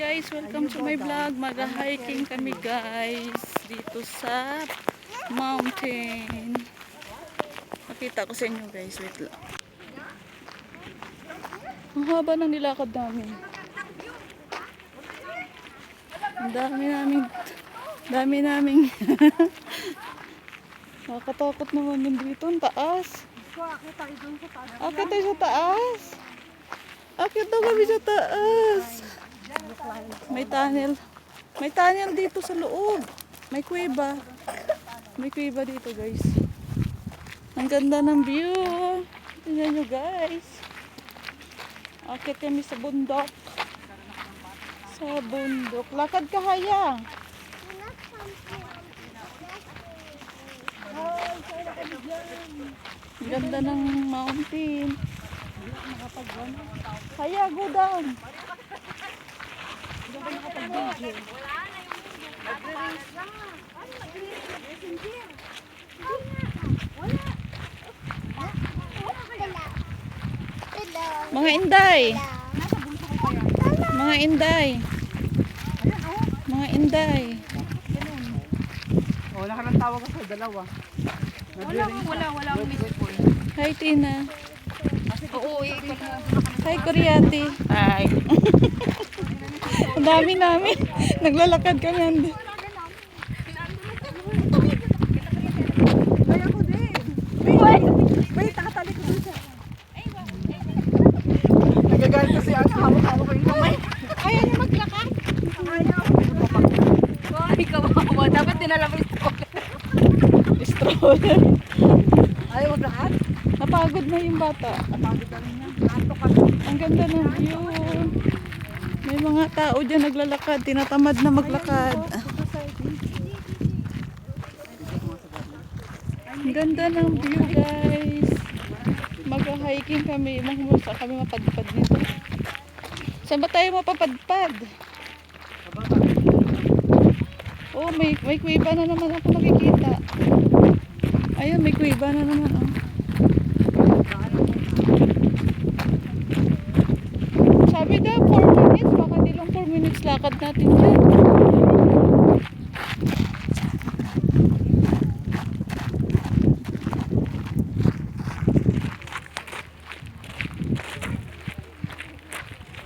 guys, welcome to my vlog. Mag-hiking kami guys dito sa mountain. Makita ko sa inyo guys, wait lang. Ang haba ng nilakad namin. Ang dami namin, dami namin. Nakakatakot naman yung dito, ang taas. Akit tayo sa taas. Akit daw kami sa taas. May tunnel. May tunnel dito sa loob. May kuweba. May kuweba dito guys. Ang ganda ng view. Tingnan nyo guys. Akit kami sa bundok. Sa bundok. Lakad ka hayang. Ang ganda ng mountain. Haya, go down. Mga inday. Mga inday. Mga inday. Oh, wala ka ng tawag ako, dalawa. Wala, wala, wala akong call. Hi, Tina. Oo, ikot mo. Hi, Kuryati. Hi. Ang dami namin. Naglalakad kami. andi. Nagagalit kasi ang hawak-hawak ko yung kamay. Ayaw niya maglakad. Ayaw. Ay, kawawa. Dapat dinala mo yung. Ayaw maglakad? Napagod na yung bata. Napagod na rin ka. Ang ganda ng view. May mga tao dyan naglalakad. Tinatamad na maglakad. Ang ganda ng view guys. Mag-hiking kami. Mahumusa kami mapadpad nito. Saan ba tayo mapapadpad? Oh, may, may kuiba na naman ako nakikita. Ayun, may kuiba na naman. Oh. Lakad natin dyan.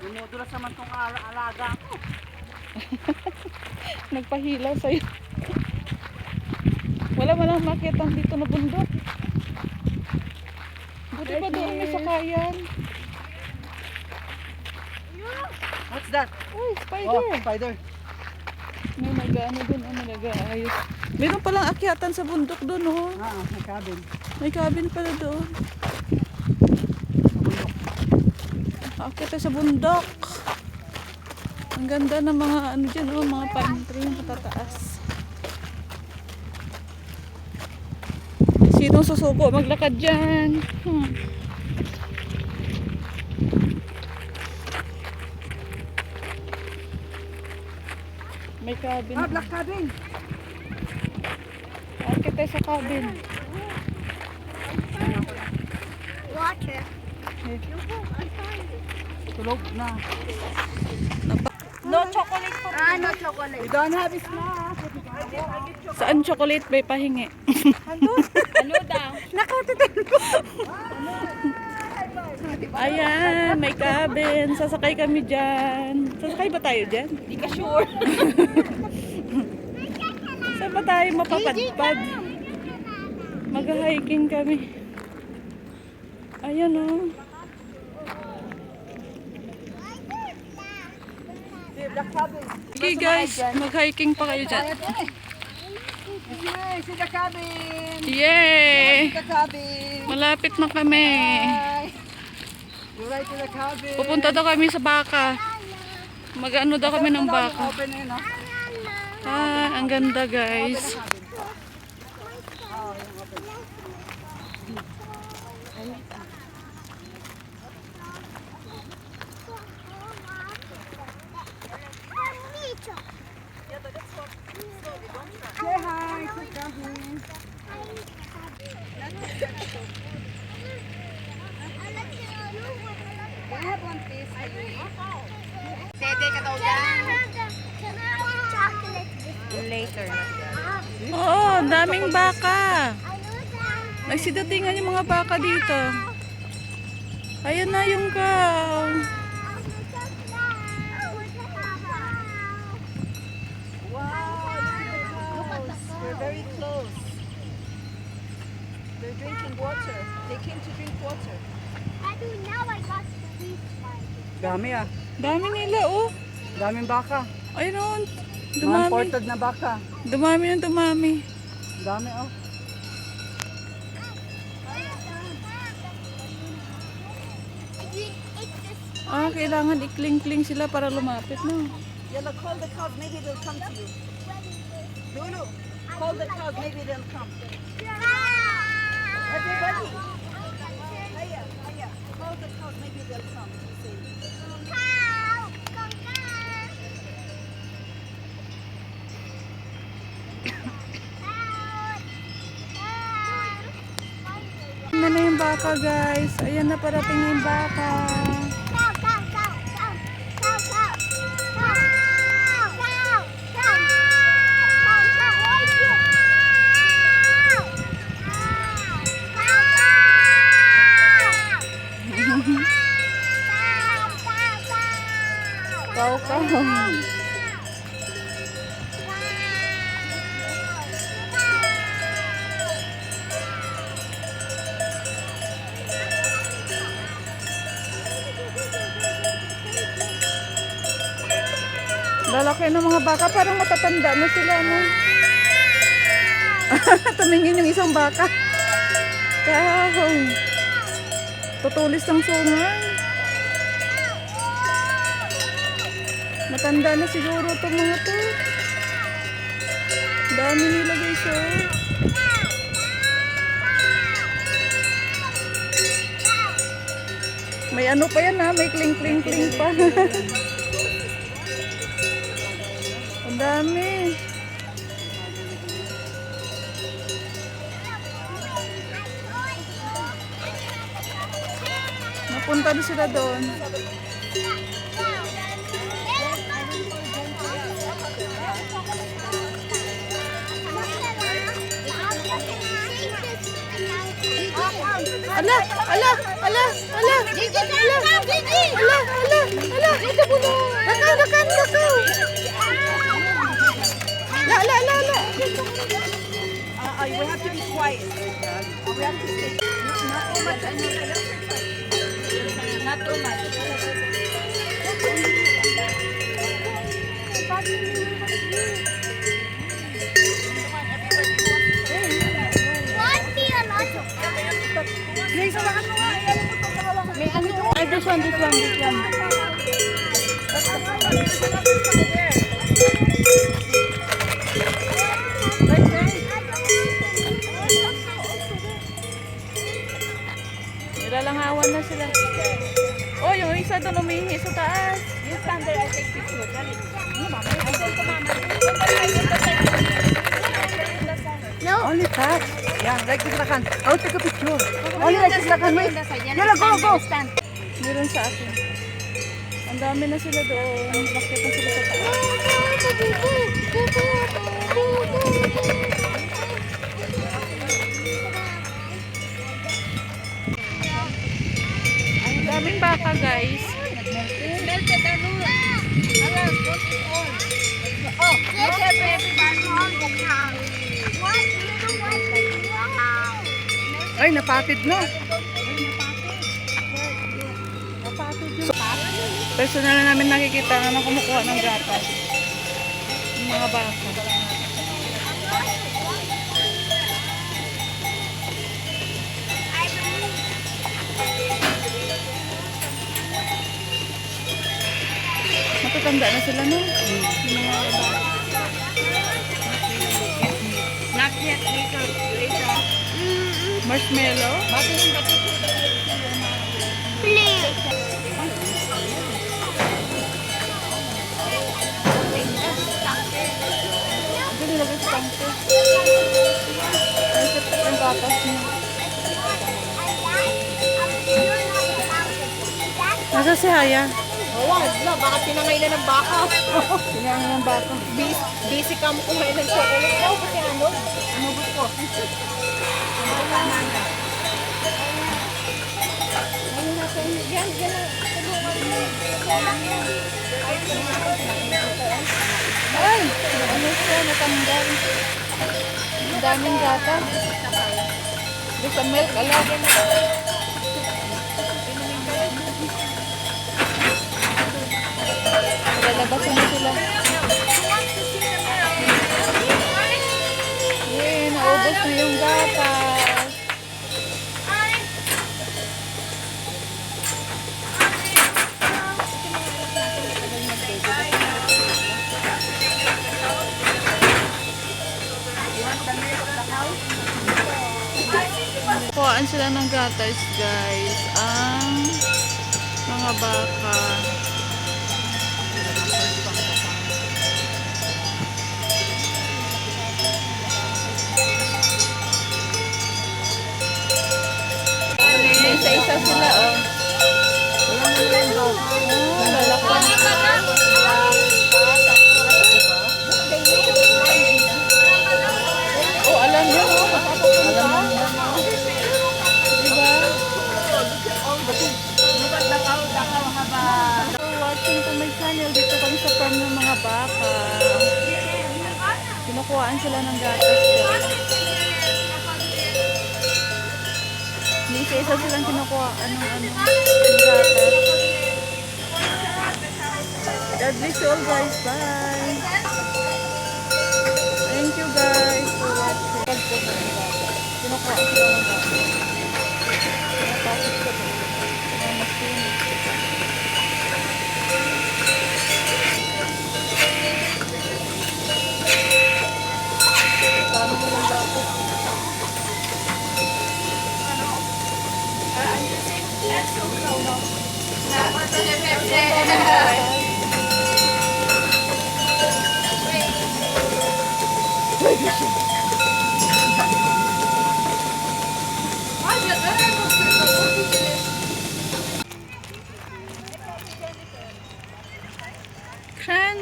Dumudulas naman tong ala- alaga ko. Nagpahila sa'yo. Wala man lang makita dito na bundok. Buti pa doon may sakayan. Uy, spider. Oh, spider. May nag-ano doon, ano, nag-aayos. Meron palang akyatan sa bundok doon, oh. Ah, may cabin. May cabin pala doon. Tayo sa bundok. Ang ganda ng mga ano dyan, oh, mga palm tree yung matataas. Sinong susuko maglakad dyan? Hmm. May cabin. Ah, black cabin. Akit tayo sa cabin. Water. Tulog na. No chocolate po. Ah, no chocolate. We don't have snack. Saan chocolate ba pahingi? Ano daw? Ayan, may cabin. Sasakay kami dyan. Sasakay ba tayo dyan? Hindi ka sure. Saan ba tayo mapapadpad? Mag-hiking kami. Ayan oh. Black cabin. Okay guys, mag-hiking pa kayo dyan. Yay, see the cabin. Yay! The cabin. Malapit na kami. Bye. Pupunta daw kami sa baka. Mag-ano daw kami ng baka. Ah. Ah, ang ganda guys. Say hi to the cabin. have one piece. Tete ka daw dyan. Later. Oo, daming baka. Nagsidatingan yung mga baka dito. Ayan na yung cow. We're very close. They're drinking water. They came to drink water. Dami ah. Dami nila, oh. Daming baka. Ayun, oh. Mga Dumami. imported na baka. Dumami ng dumami. Dami oh. Ah, kailangan ikling-kling sila para lumapit, no? Yella, call the cows. Maybe they'll come to you. Lulu, call the cows. Maybe they'll come. Everybody. Hiya, hiya. Call the cows. Maybe they'll come. Say, Ayan na yung baka, guys. Ayan na parating na yung baka. Kaw, kaw. Lalaki ng mga baka, parang matatanda na sila, no? Tumingin yung isang baka. Kahoy. Tutulis ng sungay. Matanda na siguro itong mga to. Dami nila guys, oh. May ano pa yan ha, may kling-kling-kling pa. Ang dami. Napunta na sila doon. Ala, ala, ala, ala. Ala. Ala, ala, ala. Lakaw, lakaw, lakaw. La, la, la, la. Uh, uh, we have to be quiet. We have to stay. Not too much. Not too much. Grace, hawakan mo nga. Ayan mo ito. Hawakan mo. May ano? This one, this one, this one. Nilalangawan na sila. Oh, yung isa doon umihi sa taas. You stand there. I take picture. Dali. No. Only that. Yeah, like this lakan. I'll take a picture. Only like this lakan. Wait. Yalla, go, go. Meron sa akin. Ang dami na sila doon. Bakit na sila sa taas? Daming baka guys. Ay, napatid na. Personal na namin nakikita na kumukuha ng gatas. Mga baka. Matatanda na sila no? Yung. Not yet. Later. Later. Marshmallow? Ito nilagay sa tangke. Ay, sa yung gatas niya. Asa si Haya? Wala, wala. Baka pinangailan ng baka. Sinangan ng baka. Busy, busy ka mo kumain ng chocolate. Ikaw kasi ano? Inubos ko. Ayun na tayo. Yan, yan na. Tulungan mo. Ay! Ano siya? Natanggal. Ang daming gata. Doon sa milk, alagay na. Lalabas na sila. Yay, naubos na yung gatas. Kuhaan sila ng gatas, guys. Ang mga baka. Sila, oh. Oh, lalaki. Oh, alam niyo, oh. Alam mo. Diba? Watching to my channel. Dito kami sa ng mga baka. Kinukuhaan sila ng gatas. guys. May isa-isa silang kinukuha. Anong ano? gatas. God bless you all guys. Bye. Thank you guys for watching. Pagpo ng gatas. Kinukuha sila ng gatas. Pinapasok sa mga machine. Dami ko ng gatas. Grand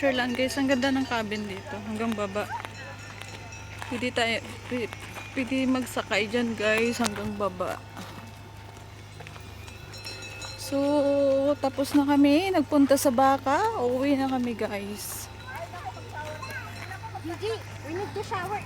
Montana Switzerland guys. Ang ganda ng cabin dito. Hanggang baba. Pwede tayo, pwede, magsakay dyan guys hanggang baba. So, tapos na kami. Nagpunta sa baka. Uuwi na kami guys. Gigi, we need to shower.